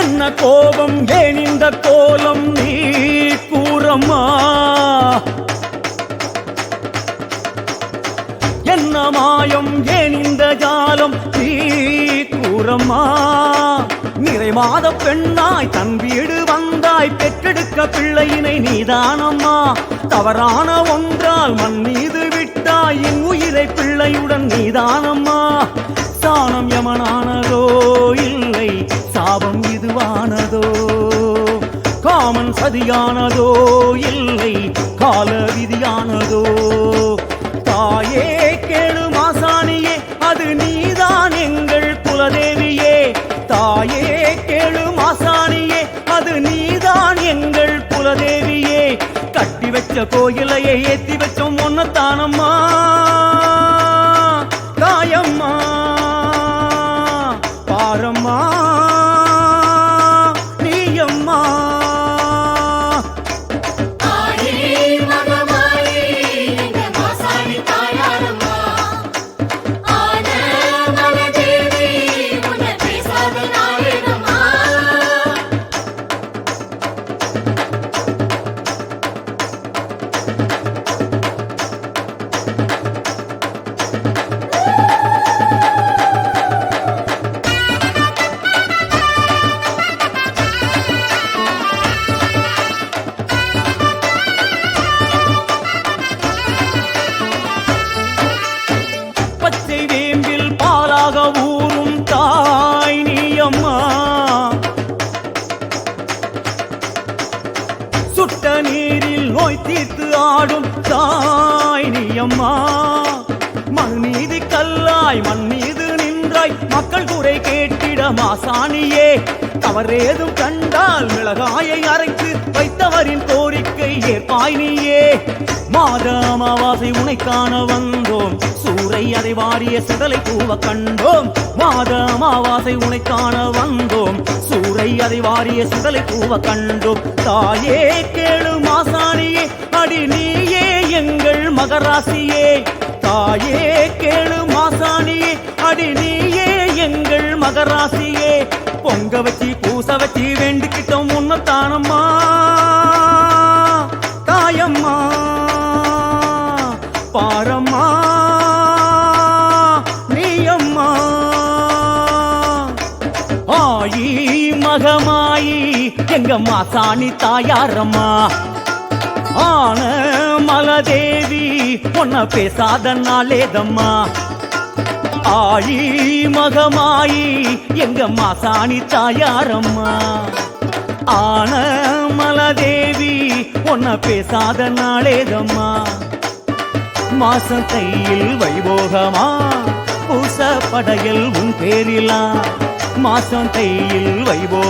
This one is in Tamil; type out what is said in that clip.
என்ன கோபம் ஏன் இந்த கோலம் நீ கூறம்மா? என்ன மாயம் ஏன் இந்த ஜாலம் நீ கூறம்மா? நிறை மாத பெண்ணாய் தன் வீடு வந்தாய் பெற்றெடுக்க பிள்ளையினை நீதானம்மா? தவறான ஒன்றால் மண் மீது விட்டாய் என் உயிரை பிள்ளையுடன் நீதானம்மா? சாணம் யமனானதோ? இல்லை சாபம் இதுவானதோ? காமன் சதியானதோ? இல்லை கால விதியானதோ? தாயே கேளு மாசாணியே அது நீதான் எங்கள் குலதேவியே. தாயே கேளு மாசாணியே அது நீதான் எங்கள் குலதேவியே. கட்டி வச்ச கோயிலையே ஏத்தி வச்சோம் ஒன்னத்தானம்மா நீரில் ஆடும் தாய் நீயம்மா மண் மீது கல்லாய் மண் மீது நின்றாய் மக்கள் குறை கேட்டிட மாசாணியே தவறேதும் கண்டால் மிளகாயை அரைத்து வைத்தவரின் கோரிக்கை ஏற்பாய் நீயே. மாத அமாவாசை உனை காண வந்தோம். சூறை அதை வாரிய சிதலை பூவ கண்டோம். மாத அமாவாசை உனை காண வந்தோம். சூறை அதை வாரிய சிதலை பூவ கண்டோம். தாயே கேளு மாசாணியே அடி நீயே எங்கள் மகராசியே. தாயே கேளு மாசாணியே அடி நீயே எங்கள் மகராசியே. பொங்க வச்சு பூச வச்சு வேண்டிக்கிட்டோம் உன்னத்தானம்மா. தாயம்மா பாரம்மா நீயம்மா. ஆயி மகமாயி எங்க மாசாணி தாயாரம்மா. ஆன மலதேவி உன்ன பேசாத நாளேதம்மா. ஆழி மகமாயி எங்க மாசாணி தாயாரம்மா. ஆன மலதேவி உன்ன பேசாத நாளேதம்மா. மாசம் கையில் வைபோகமா பூச படையல் உன் பேரிலா. மாசம் கையில் வைபோ